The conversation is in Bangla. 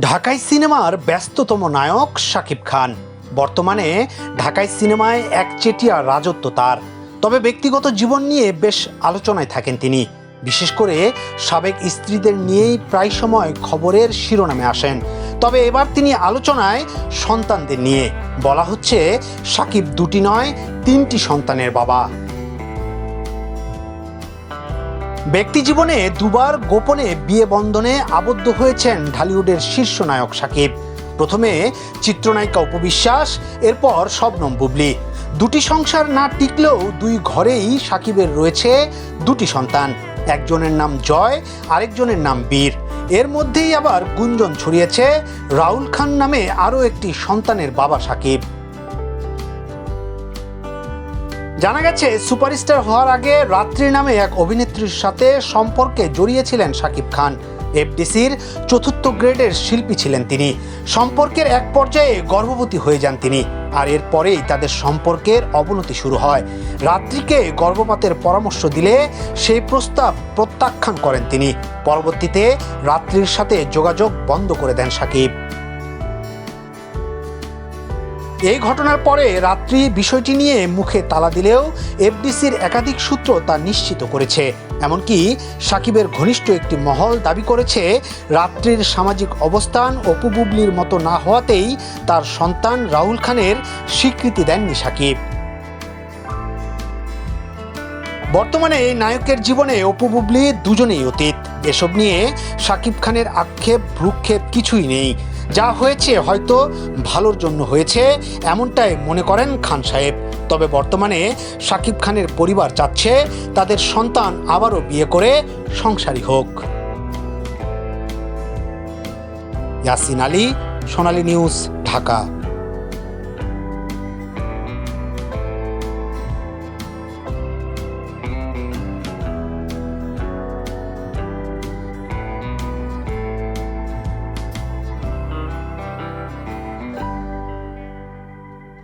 ঢাকাই সিনেমার ব্যস্ততম নায়ক শাকিব খান। বর্তমানে ঢাকাই সিনেমায় একচেটিয়া রাজত্ব তার। তবে ব্যক্তিগত জীবন নিয়ে বেশ আলোচনায় থাকেন তিনি। বিশেষ করে সাবেক স্ত্রীদের নিয়েই প্রায় সময় খবরের শিরোনামে আসেন। তবে এবার তিনি আলোচনায় সন্তানদের নিয়ে। বলা হচ্ছে সাকিব দুটি নয়, তিনটি সন্তানের বাবা। ব্যক্তি জীবনে দুবার গোপনে বিয়ে বন্ধনে আবদ্ধ হয়েছেন ঢালিউডের শীর্ষ নায়ক সাকিব। প্রথমে চিত্রনায়িকা উপবিশ্বাস, এরপর শবনম বুবলি। দুটি সংসার না টিকলেও দুই ঘরেই সাকিবের রয়েছে দুটি সন্তান। একজনের নাম জয়, আরেকজনের নাম বীর। এর মধ্যেই আবার গুঞ্জন ছড়িয়েছে রাহুল খান নামে আরও একটি সন্তানের বাবা সাকিব। জানা গেছে, সুপারস্টার হওয়ার আগে রাত্রি নামে এক অভিনেত্রীর সাথে সম্পর্কে জড়িয়েছিলেন শাকিব খান। এফডিসির চতুর্থ গ্রেডের শিল্পী ছিলেন তিনি। সম্পর্কের এক পর্যায়ে গর্ভবতী হয়ে যান তিনি, আর এরপরেই তাদের সম্পর্কের অবনতি শুরু হয়। রাত্রিকে গর্ভপাতের পরামর্শ দিলে সেই প্রস্তাব প্রত্যাখ্যান করেন তিনি। পরবর্তীতে রাত্রির সাথে যোগাযোগ বন্ধ করে দেন সাকিব এই ঘটনার পরে রাত্রি বিষয়টি নিয়ে মুখে তালা দিলেও এফডিসির একাধিক সূত্র তা নিশ্চিত করেছে। এমনকি সাকিবের ঘনিষ্ঠ একটি মহল দাবি করেছে, রাত্রির সামাজিক অবস্থান অপু বুবলির মতো না হওয়াতেই তার সন্তান রাহুল খানের স্বীকৃতি দেননি সাকিব। বর্তমানে নায়কের জীবনে অপু বুবলি দুজনেই অতীত। এসব নিয়ে সাকিব খানের আক্ষেপ, ভ্রুক্ষেপ কিছুই নেই। যা হয়েছে হয়তো ভালোর জন্য হয়েছে, এমনটাই মনে করেন খান সাহেব। তবে বর্তমানে শাকিব খানের পরিবার চাচ্ছে তাদের সন্তান আবারও বিয়ে করে সংসারী হোক। ইয়াসিন আলী, সোনালী নিউজ, ঢাকা।